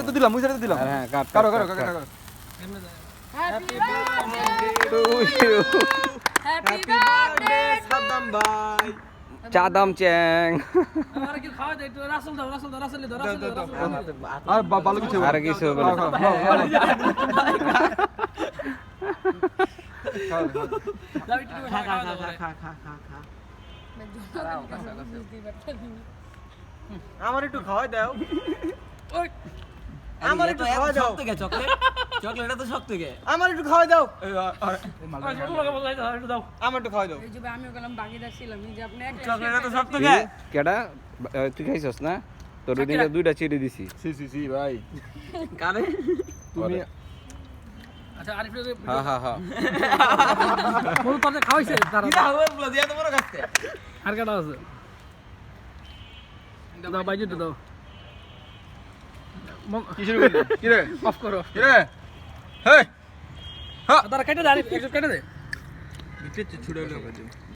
তো দিলাম ওই সাইডে তো দিলাম। আর হ্যাঁ কাট কাট, কারও কাট, কারও কাট। যায় হ্যাপি বার্থডে উইউ, হ্যাপি বার্থডে সাদ্দাম ভাই। চাদাম চ্যাং। আর কি খাওয়া দে একটু রাসেল দাও রাসেল দাও রাসেল দাও রাসেল দাও রাসেল দাও। আর বা- ভালো কিছু আর কিছু। দাও একটু খা খা খা খা আমার একটু খাওয়াই দাও। আমার একটু খাওয়াই দাও। চকলেট? চকলেটটা তো শক্ত গে আমার একটু খাওয়াই দাও। আমার একটু খাওয়াই দাও। এই যে আমিও গেলাম বাকিদার ছিলাম। এই যে আপনি একটা চকলেটটা তো শক্ত গে কেডা? তুই খাইছস না? তোর ওদিকে দুইটা চিড়ে দিছি। সি সি সি ভাই। কারে? তুমি আচ্ছা আরিফ রে হ্যাঁ হ্যাঁ হ্যাঁ তোর খাওয়াইছে তারা কিরা হবে বলে দিয়া তো বড় কাছে আর কাটা আছে? দাও বাইজু দাও। কি শুরু করলি? কি রে? অফ করো কি রে? হেই! তারা কেটে দে আরে কেটে দে। ছুড়ে